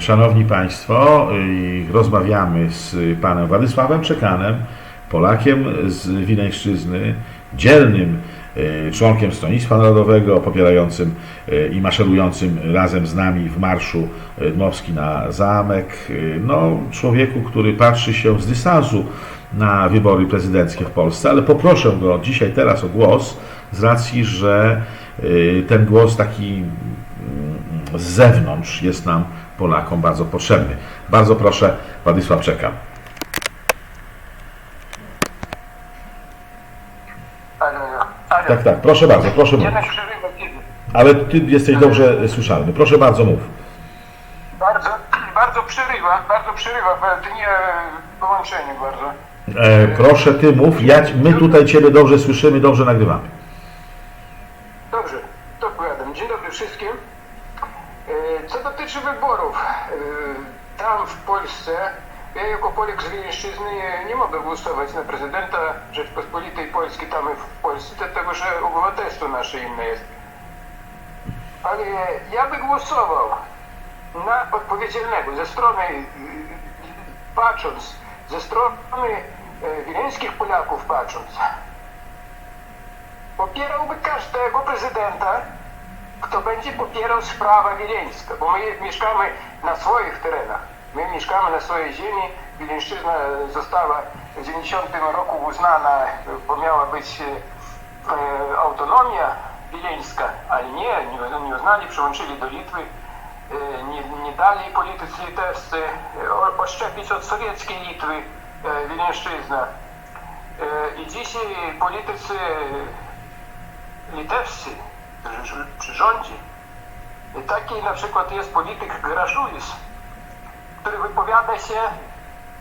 Szanowni Państwo, y, rozmawiamy z panem Władysławem Czekanem, Polakiem z Wileńszczyzny, dzielnym członkiem Stronnictwa Narodowego, popierającym y, i maszerującym razem z nami w marszu y, Dmowski na zamek. Y, No, człowieku, który patrzy się z dystansu na wybory prezydenckie w Polsce, ale poproszę go dzisiaj, teraz o głos, z racji, że y, ten głos taki mm, z zewnątrz jest nam, Polakom, bardzo potrzebny. Bardzo proszę, Władysław Czekan. Ale, ale Tak, tak, proszę bardzo, proszę kiedy. Ale ty jesteś dobrze słyszalny. Proszę bardzo, mów. Bardzo, bardzo przerywa, bardzo przerywa w dnie połączeniu bardzo. E, proszę, ty mów. Ja, my tutaj Ciebie dobrze słyszymy, dobrze nagrywamy. Dobrze, to powiadam. Dzień dobry wszystkim. E, Co dotyczy wyborów, e, tam w Polsce, ja jako Polak z Wileńszczyzny nie- mogę głosować na prezydenta Rzeczpospolitej Polskiej tam w Polsce, dlatego że obywatelstwo nasze inne jest. Ale ja bym głosował na odpowiedzialnego ze strony, y, patrząc, ze strony e, wileńskich Polaków patrząc, popierałby każdego prezydenta, kto będzie popierał sprawa wileńska, bo my mieszkamy na swoich terenach. My mieszkamy na swojej ziemi. Wileńszczyzna została w 90 roku uznana, bo miała być e, autonomia wileńska, ale nie, nie, uznali, przyłączyli do Litwy, e, nie, nie dali politycy litewscy e, o- odszczepić od sowieckiej Litwy Wileńszczyzna. I dzisiaj politycy litewscy, przy rządzie, taki na przykład jest polityk Graszulis, który wypowiada się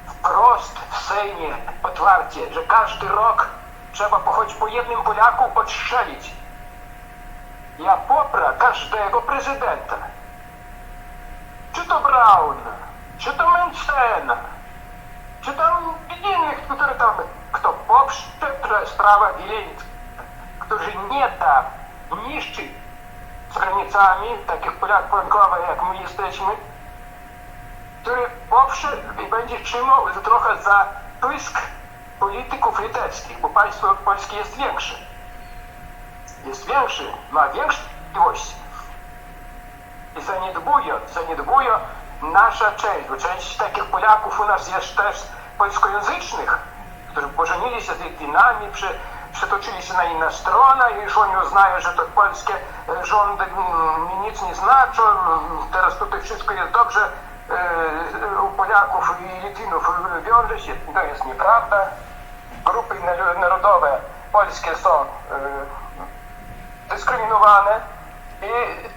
wprost w Sejmie otwarcie, że każdy rok trzeba choć po jednym Polaku odstrzelić. Ja popra każdego prezydenta. Czy to Braun, czy to Mencena, czy tam innych, które tam, kto poprze sprawa wileńska, którzy nie da niszczy z granicami, takich Polaków jak my jesteśmy, który poprze i będzie trzymał trochę za pysk polityków litewskich, bo państwo polskie jest większe. Jest większy, ma większe możliwości. I zaniedbuje, zaniedbuje nasza część, bo część takich Polaków u nas jest też polskojęzycznych, którzy pożenili się z Litwinami, przy, przetoczyli się na inną stronę i już oni uznają, że to polskie rządy nic nie znaczą, teraz tutaj wszystko jest dobrze, u Polaków i Litwinów wiąże się, to jest nieprawda. Grupy nar- narodowe polskie są e, dyskryminowane i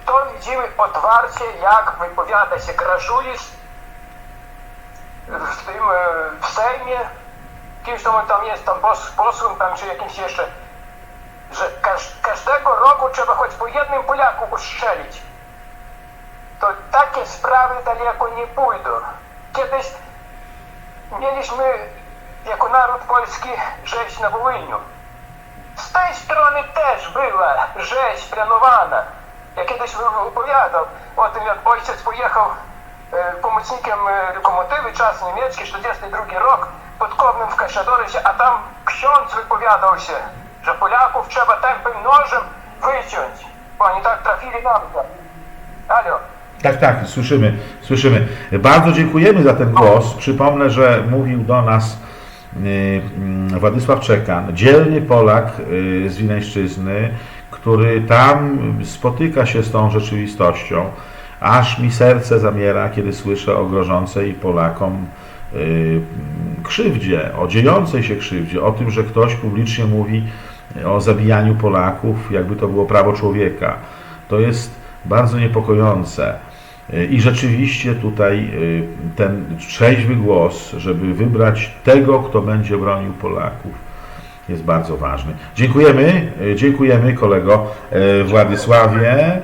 to widzimy otwarcie, jak wypowiada się Kraszulis w tym e, w Sejmie, kimś tam tam jest, tam pos, posłem tam czy jakimś jeszcze, że każ, każdego roku trzeba choć po jednym Polaku ustrzelić. To takie sprawy daleko nie pójdą. Kiedyś mieliśmy jako naród polski rzeź na Wołyniu. Z tej strony też była rzeź planowana. Ja kiedyś opowiadał o tym, jak ojciec pojechał e, pomocnikiem e, lokomotywy, czas niemiecki, 42 rok, pod Kownem w Kaszadorecie, a tam ksiądz wypowiadał się, że Polaków trzeba tępym nożem wyciąć, bo oni tak trafili na mnie. Halo. Tak, tak, słyszymy, słyszymy. Bardzo dziękujemy za ten głos. Przypomnę, że mówił do nas y, mm, Władysław Czekan, dzielny Polak y, z Wileńszczyzny, który tam spotyka się z tą rzeczywistością. Aż mi serce zamiera, kiedy słyszę o grożącej Polakom y, krzywdzie, o dziejącej się krzywdzie, o tym, że ktoś publicznie mówi o zabijaniu Polaków, jakby to było prawo człowieka. To jest bardzo niepokojące. I rzeczywiście tutaj y, ten trzeźwy głos, żeby wybrać tego, kto będzie bronił Polaków, jest bardzo ważny. Dziękujemy, y, dziękujemy kolego y, Władysławie.